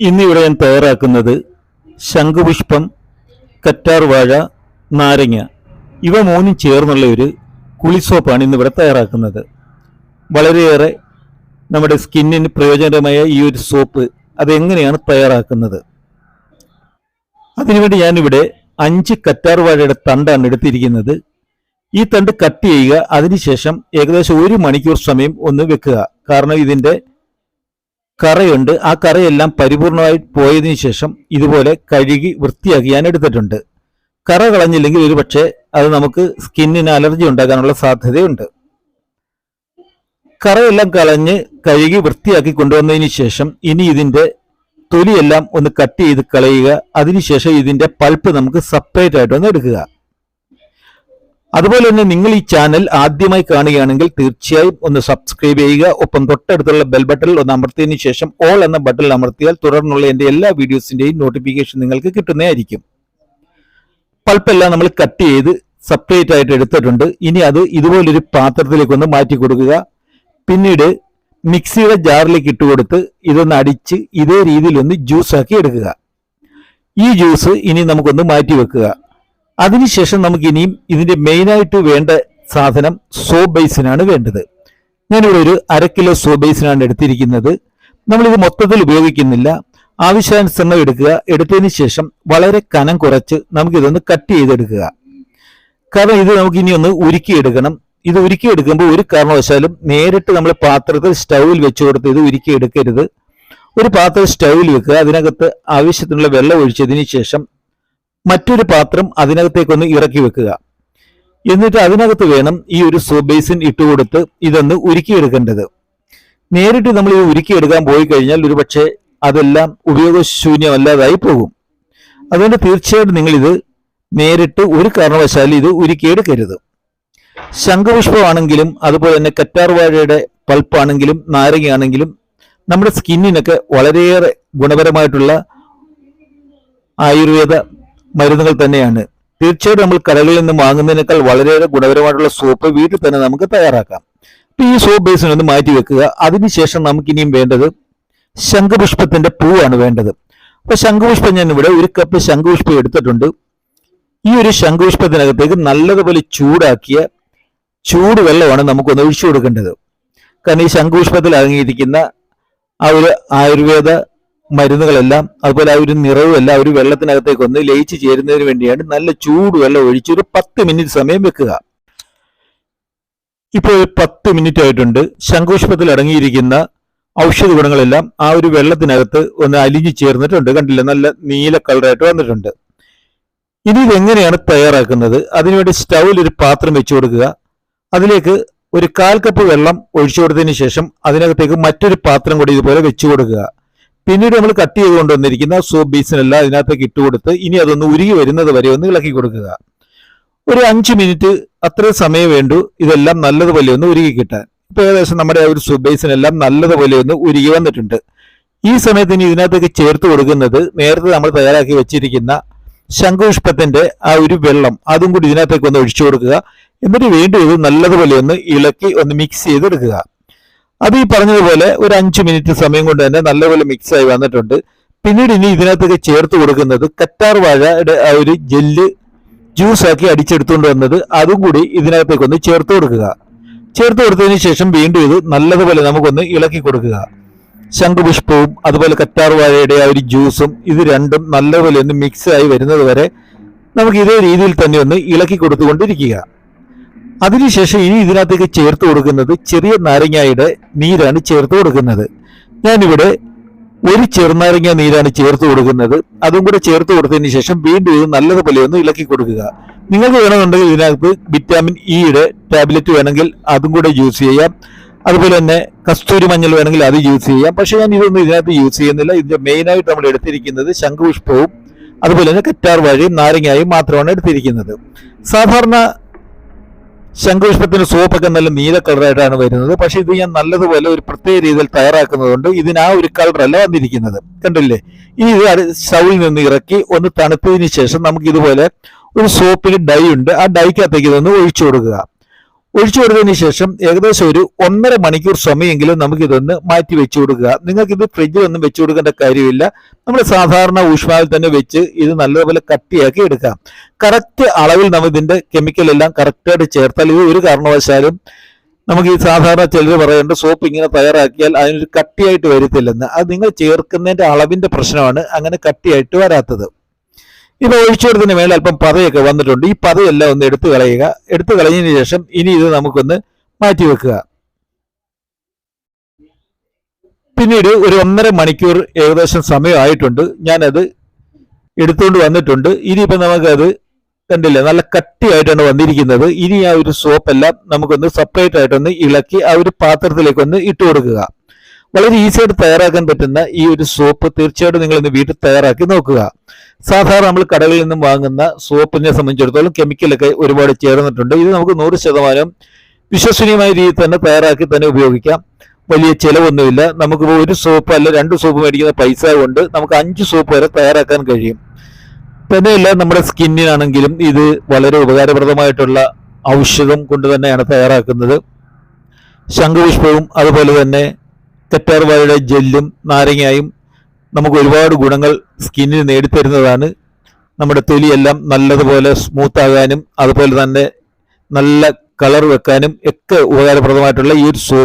ഇന്നിവിടെ ഞാൻ തയ്യാറാക്കുന്നത് ശംഖുപുഷ്പം കറ്റാർവാഴ നാരങ്ങ. ഇവ മൂന്നും ചേർന്നുള്ള ഒരു കുളിസോപ്പാണ് ഇന്നിവിടെ തയ്യാറാക്കുന്നത്. വളരെയേറെ നമ്മുടെ സ്കിന്നിന് പ്രയോജനകരമായ ഈ ഒരു സോപ്പ് അതെങ്ങനെയാണ് തയ്യാറാക്കുന്നത്? അതിനുവേണ്ടി ഞാനിവിടെ അഞ്ച് കറ്റാർവാഴയുടെ തണ്ടാണ് എടുത്തിരിക്കുന്നത്. ഈ തണ്ട് കട്ട് ചെയ്യുക അതിനുശേഷം ഏകദേശം ഒരു മണിക്കൂർ സമയം ഒന്ന് വെക്കുക. കാരണം ഇതിന്റെ കറയുണ്ട്. ആ കറയെല്ലാം പരിപൂർണമായി പോയതിനു ശേഷം ഇതുപോലെ കഴുകി വൃത്തിയാക്കി ഞാൻ എടുത്തിട്ടുണ്ട്. കറ കളഞ്ഞില്ലെങ്കിൽ ഒരു പക്ഷേ അത് നമുക്ക് സ്കിന്നിന് അലർജി ഉണ്ടാകാനുള്ള സാധ്യതയുണ്ട്. കറയെല്ലാം കളഞ്ഞ് കഴുകി വൃത്തിയാക്കി കൊണ്ടുവന്നതിന് ശേഷം ഇനി ഇതിന്റെ തൊലിയെല്ലാം ഒന്ന് കട്ട് ചെയ്ത് കളയുക. അതിനുശേഷം ഇതിന്റെ പൾപ്പ് നമുക്ക് സെപ്പറേറ്റ് ആയിട്ട് ഒന്ന് എടുക്കുക. അതുപോലെ തന്നെ നിങ്ങൾ ഈ ചാനൽ ആദ്യമായി കാണുകയാണെങ്കിൽ തീർച്ചയായും ഒന്ന് സബ്സ്ക്രൈബ് ചെയ്യുക. ഒപ്പം തൊട്ടടുത്തുള്ള ബെൽ ബട്ടണിൽ ഒന്ന് അമർത്തിയതിനു ശേഷം ഓൾ എന്ന ബട്ടണിൽ അമർത്തിയാൽ തുടർന്നുള്ള എന്റെ എല്ലാ വീഡിയോസിന്റെയും നോട്ടിഫിക്കേഷൻ നിങ്ങൾക്ക് കിട്ടുന്നതായിരിക്കും. പൾപ്പെല്ലാം നമ്മൾ കട്ട് ചെയ്ത് സെപ്പറേറ്റ് ആയിട്ട് എടുത്തിട്ടുണ്ട്. ഇനി അത് ഇതുപോലൊരു പാത്രത്തിലേക്ക് ഒന്ന് മാറ്റി കൊടുക്കുക. പിന്നീട് മിക്സിയുടെ ജാറിലേക്ക് ഇട്ട് കൊടുത്ത് ഇതൊന്ന് അടിച്ച് ഇതേ ജ്യൂസ് ആക്കി എടുക്കുക. ഈ ജ്യൂസ് ഇനി നമുക്കൊന്ന് മാറ്റി വെക്കുക. അതിനുശേഷം നമുക്ക് ഇനിയും മെയിൻ ആയിട്ട് വേണ്ട സാധനം സോബൈസിനാണ് ബേസിനാണ് വേണ്ടത്. ഞാനിവിടെ ഒരു അര കിലോ സോബൈസിനാണ് ബേസിനാണ് എടുത്തിരിക്കുന്നത്. നമ്മളിത് മൊത്തത്തിൽ ഉപയോഗിക്കുന്നില്ല. ആവശ്യാനുസരണം എടുക്കുക. എടുത്തതിന് ശേഷം വളരെ കനം കുറച്ച് നമുക്കിതൊന്ന് കട്ട് ചെയ്തെടുക്കുക. കാരണം ഇത് നമുക്ക് ഇനി ഒന്ന് ഉരുക്കിയെടുക്കണം. ഇത് ഉരുക്കിയെടുക്കുമ്പോൾ ഒരു കാരണവശാലും നേരിട്ട് നമ്മൾ പാത്രത്തിൽ സ്റ്റൗവിൽ വെച്ച് കൊടുത്ത് ഇത് ഉരുക്കിയെടുക്കരുത്. ഒരു പാത്രം സ്റ്റൗവിൽ വെക്കുക. അതിനകത്ത് ആവശ്യത്തിനുള്ള വെള്ളം ഒഴിച്ചതിന് ശേഷം മറ്റൊരു പാത്രം അതിനകത്തേക്കൊന്ന് ഇറക്കി വെക്കുക. എന്നിട്ട് അതിനകത്ത് വേണം ഈ ഒരു ബേസിൻ ഇട്ടുകൊടുത്ത് ഇതൊന്ന് ഉരുക്കിയെടുക്കേണ്ടത്. നേരിട്ട് നമ്മൾ ഇത് ഉരുക്കിയെടുക്കാൻ പോയി കഴിഞ്ഞാൽ ഒരുപക്ഷെ അതെല്ലാം ഉപയോഗശൂന്യമല്ലാതായി പോകും. അതുകൊണ്ട് തീർച്ചയായിട്ടും നിങ്ങളിത് നേരിട്ട് ഒരു കാരണവശാലും ഇത് ഉരുക്കിയെടുക്കരുത്. ശംഖപുഷ്പമാണെങ്കിലും അതുപോലെ തന്നെ കറ്റാർവാഴയുടെ പൾപ്പാണെങ്കിലും നാരങ്ങയാണെങ്കിലും നമ്മുടെ സ്കിന്നിനൊക്കെ വളരെയേറെ ഗുണപരമായിട്ടുള്ള ആയുർവേദ മരുന്നുകൾ തന്നെയാണ്. തീർച്ചയായിട്ടും നമ്മൾ കടകളിൽ നിന്ന് വാങ്ങുന്നതിനേക്കാൾ വളരെയേറെ ഗുണപരമായിട്ടുള്ള സോപ്പ് വീട്ടിൽ തന്നെ നമുക്ക് തയ്യാറാക്കാം. അപ്പൊ ഈ സോപ്പ് ബേസിനെ ഒന്ന് മാറ്റി വെക്കുക. അതിനുശേഷം നമുക്ക് ഇനിയും വേണ്ടത് ശംഖുപുഷ്പത്തിന്റെ പൂവാണ് വേണ്ടത്. അപ്പോൾ ശംഖുപുഷ്പം ഞാൻ ഇവിടെ ഒരു കപ്പ് ശംഖുപുഷ്പം എടുത്തിട്ടുണ്ട്. ഈ ഒരു ശംഖുപുഷ്പത്തിനകത്തേക്ക് നല്ലതുപോലെ ചൂടാക്കിയ ചൂട് വെള്ളമാണ് നമുക്കൊന്ന് ഒഴിച്ചു കൊടുക്കേണ്ടത്. കാരണം ഈ ശംഖുപുഷ്പത്തിൽ അടങ്ങിയിരിക്കുന്ന ആ ഒരു ആയുർവേദ മരുന്നുകളെല്ലാം അതുപോലെ ആ ഒരു നിറവും എല്ലാം ആ ഒരു വെള്ളത്തിനകത്തേക്ക് ഒന്ന് ലയിച്ച് ചേരുന്നതിന് വേണ്ടിയാണ് നല്ല ചൂട് വെള്ളം ഒഴിച്ച് ഒരു പത്ത് മിനിറ്റ് സമയം വെക്കുക. ഇപ്പോൾ ഒരു പത്ത് മിനിറ്റ് ആയിട്ടുണ്ട്. ശംഖുഷ്പത്തിൽ അടങ്ങിയിരിക്കുന്ന ഔഷധ ഗുണങ്ങളെല്ലാം ആ ഒരു വെള്ളത്തിനകത്ത് ഒന്ന് അലിഞ്ഞു ചേർന്നിട്ടുണ്ട്. കണ്ടില്ല? നല്ല നീല കളറായിട്ട് വന്നിട്ടുണ്ട്. ഇനി ഇതെങ്ങനെയാണ് തയ്യാറാക്കുന്നത്? അതിനുവേണ്ടി സ്റ്റൗവിൽ ഒരു പാത്രം വെച്ചു കൊടുക്കുക. അതിലേക്ക് ഒരു കാൽ കപ്പ് വെള്ളം ഒഴിച്ചു കൊടുത്തതിന് ശേഷം അതിനകത്തേക്ക് മറ്റൊരു പാത്രം കൂടി ഇതുപോലെ വെച്ചു കൊടുക്കുക. പിന്നീട് നമ്മൾ കട്ട് ചെയ്ത് കൊണ്ടുവന്നിരിക്കുന്ന സോപ്പ് ബീസിനെല്ലാം അതിനകത്തേക്ക് ഇട്ട് കൊടുത്ത് ഇനി അതൊന്ന് ഉരുകി വരുന്നത് വരെ ഒന്ന് ഇളക്കി കൊടുക്കുക. ഒരു അഞ്ച് മിനിറ്റ് അത്രയും സമയം വേണ്ടു. ഇതെല്ലാം നല്ലതുപോലെ ഒന്ന് ഉരുകി കിട്ടാൻ. ഇപ്പൊ ഏകദേശം നമ്മുടെ ആ ഒരു സോപ്പ് ബേസിനെല്ലാം നല്ലതുപോലെ ഒന്ന് ഉരുകി വന്നിട്ടുണ്ട്. ഈ സമയത്ത് ഇനി ഇതിനകത്തേക്ക് ചേർത്ത് കൊടുക്കുന്നത് നേരത്തെ നമ്മൾ തയ്യാറാക്കി വെച്ചിരിക്കുന്ന ശംഖുഷ്പത്തിന്റെ ആ ഒരു വെള്ളം അതും കൂടി ഇതിനകത്തേക്ക് ഒന്ന് ഒഴിച്ചു കൊടുക്കുക. എന്നിട്ട് വീണ്ടും ഇത് നല്ലതുപോലെ ഒന്ന് ഇളക്കി ഒന്ന് മിക്സ് ചെയ്തെടുക്കുക. അത് ഈ പറഞ്ഞതുപോലെ ഒരു അഞ്ച് മിനിറ്റ് സമയം കൊണ്ട് തന്നെ നല്ലപോലെ മിക്സ് ആയി വന്നിട്ടുണ്ട്. പിന്നീട് ഇനി ഇതിനകത്തൊക്കെ ചേർത്ത് കൊടുക്കുന്നത് കറ്റാർ വാഴയുടെ ആ ഒരു ജെല്ല് ജ്യൂസ് ആക്കി അടിച്ചെടുത്തുകൊണ്ട് വന്നത് അതും കൂടി ഇതിനകത്തേക്ക് ഒന്ന് ചേർത്ത് കൊടുക്കുക. ചേർത്ത് കൊടുത്തതിന് ശേഷം വീണ്ടും ഇത് നല്ലതുപോലെ നമുക്കൊന്ന് ഇളക്കി കൊടുക്കുക. ശംഖുപുഷ്പവും അതുപോലെ കറ്റാർ വാഴയുടെ ആ ഒരു ജ്യൂസും ഇത് രണ്ടും നല്ലപോലെ ഒന്ന് മിക്സ് ആയി വരുന്നത് വരെ നമുക്ക് ഇതേ രീതിയിൽ തന്നെ ഒന്ന് ഇളക്കി കൊടുത്തുകൊണ്ടിരിക്കുക. അതിനുശേഷം ഇനി ഇതിനകത്തേക്ക് ചേർത്ത് കൊടുക്കുന്നത് ചെറിയ നാരങ്ങയുടെ നീരാണ് ചേർത്ത് കൊടുക്കുന്നത്. ഞാനിവിടെ ഒരു ചെറുനാരങ്ങ നീരാണ് ചേർത്ത് കൊടുക്കുന്നത്. അതും കൂടെ ചേർത്ത് കൊടുത്തതിന് ശേഷം വീണ്ടും ഇത് നല്ലതുപോലെ ഒന്ന് ഇളക്കി കൊടുക്കുക. നിങ്ങൾക്ക് വേണമെന്നുണ്ടെങ്കിൽ ഇതിനകത്ത് വിറ്റാമിൻ ഇയുടെ ടാബ്ലറ്റ് വേണമെങ്കിൽ അതും കൂടെ യൂസ് ചെയ്യാം. അതുപോലെ തന്നെ കസ്തൂരി മഞ്ഞൾ വേണമെങ്കിൽ അത് യൂസ് ചെയ്യാം. പക്ഷേ ഞാൻ ഇതൊന്നും ഇതിനകത്ത് യൂസ് ചെയ്യുന്നില്ല. ഇതിന്റെ മെയിനായിട്ട് നമ്മൾ എടുത്തിരിക്കുന്നത് ശംഖുപുഷ്പവും അതുപോലെ തന്നെ കറ്റാർ വാഴയും നാരങ്ങായും മാത്രമാണ് എടുത്തിരിക്കുന്നത്. സാധാരണ ശംഖുപുഷ്പത്തിന് സോപ്പൊക്കെ നല്ല നീല കളറായിട്ടാണ് വരുന്നത്. പക്ഷേ ഇത് ഞാൻ നല്ലതുപോലെ ഒരു പ്രത്യേക രീതിയിൽ തയ്യാറാക്കുന്നതുകൊണ്ട് ഇതിന് ആ ഒരു കളറല്ല വന്നിരിക്കുന്നത്. കണ്ടില്ലേ? ഇനി ഇത് സ്റ്റൗവിൽ നിന്ന് ഇറക്കി ഒന്ന് തണുത്തതിന് ശേഷം നമുക്ക് ഇതുപോലെ ഒരു സോപ്പിൽ ഡൈ ഉണ്ട്. ആ ഡൈക്കകത്തേക്ക് ഇതൊന്ന് ഒഴിച്ചു കൊടുക്കുക. ഒഴിച്ചു കൊടുത്തതിന് ശേഷം ഏകദേശം ഒരു ഒന്നര മണിക്കൂർ സമയമെങ്കിലും നമുക്ക് ഇതൊന്ന് മാറ്റി വെച്ചു കൊടുക്കുക. നിങ്ങൾക്ക് ഇത് ഫ്രിഡ്ജിലൊന്നും വെച്ചു കൊടുക്കേണ്ട കാര്യമില്ല. നമ്മൾ സാധാരണ ഊഷ്മാവിൽ തന്നെ വെച്ച് ഇത് നല്ലതുപോലെ കട്ടിയാക്കി എടുക്കാം. കറക്റ്റ് അളവിൽ നമ്മൾ ഇതിന്റെ കെമിക്കൽ എല്ലാം കറക്റ്റായിട്ട് ചേർത്താൽ ഇത് ഒരു കാരണവശാലും നമുക്ക് ഈ സാധാരണ ചിലർ പറയേണ്ട സോപ്പ് ഇങ്ങനെ തയ്യാറാക്കിയാൽ അതിനൊരു കട്ടിയായിട്ട് വരത്തില്ലെന്ന്. അത് നിങ്ങൾ ചേർക്കുന്നതിന്റെ അളവിന്റെ പ്രശ്നമാണ്. അങ്ങനെ കട്ടിയായിട്ട് വരാത്തത്. ഇത് ഒഴിച്ചു കൊടുത്തതിന് മേലെ അല്പം പതയൊക്കെ വന്നിട്ടുണ്ട്. ഈ പതയെല്ലാം ഒന്ന് എടുത്തു കളയുക. എടുത്തു കളഞ്ഞതിന് ശേഷം ഇനി ഇത് നമുക്കൊന്ന് മാറ്റി വെക്കുക. പിന്നീട് ഒരു ഒന്നര മണിക്കൂർ ഏകദേശം സമയമായിട്ടുണ്ട്. ഞാനത് എടുത്തുകൊണ്ട് വന്നിട്ടുണ്ട്. ഇനിയിപ്പോൾ നമുക്കത് കണ്ടില്ല നല്ല കട്ടിയായിട്ടാണ് വന്നിരിക്കുന്നത്. ഇനി ആ ഒരു സോപ്പെല്ലാം നമുക്കൊന്ന് സെപ്പറേറ്റ് ആയിട്ടൊന്ന് ഇളക്കി ആ ഒരു പാത്രത്തിലേക്കൊന്ന് ഇട്ട് കൊടുക്കുക. വളരെ ഈസി ആയിട്ട് തയ്യാറാക്കാൻ പറ്റുന്ന ഈ ഒരു സോപ്പ് തീർച്ചയായിട്ടും നിങ്ങൾ ഇന്ന് വീട്ടിൽ തയ്യാറാക്കി നോക്കുക. സാധാരണ നമ്മൾ കടകളിൽ നിന്നും വാങ്ങുന്ന സോപ്പിനെ സംബന്ധിച്ചിടത്തോളം കെമിക്കലൊക്കെ ഒരുപാട് ചേർന്നിട്ടുണ്ട്. ഇത് നമുക്ക് നൂറ് ശതമാനം വിശ്വസനീയമായ രീതിയിൽ തന്നെ തയ്യാറാക്കി തന്നെ ഉപയോഗിക്കാം. വലിയ ചിലവൊന്നുമില്ല. നമുക്ക് ഒരു സോപ്പ് അല്ല രണ്ട് സോപ്പ് മേടിക്കുന്ന പൈസ കൊണ്ട് നമുക്ക് അഞ്ച് സോപ്പ് വരെ തയ്യാറാക്കാൻ കഴിയും. തന്നെയല്ല നമ്മുടെ സ്കിന്നിനാണെങ്കിലും ഇത് വളരെ ഉപകാരപ്രദമായിട്ടുള്ള ഔഷധം കൊണ്ട് തന്നെയാണ് തയ്യാറാക്കുന്നത്. ശംഖുപുഷ്പവും അതുപോലെ തന്നെ കറ്റാർവാഴയുടെ ജെല്ലും നാരങ്ങയും നമുക്ക് ഒരുപാട് ഗുണങ്ങൾ സ്കിന്നിന് നേടിത്തരുന്നതാണ്. നമ്മുടെ തൊലിയെല്ലാം നല്ലതുപോലെ സ്മൂത്ത് ആകാനും അതുപോലെ തന്നെ നല്ല കളർ വെക്കാനും ഒക്കെ ഉപകാരപ്രദമായിട്ടുള്ള ഈ ഒരു സോപ്പ്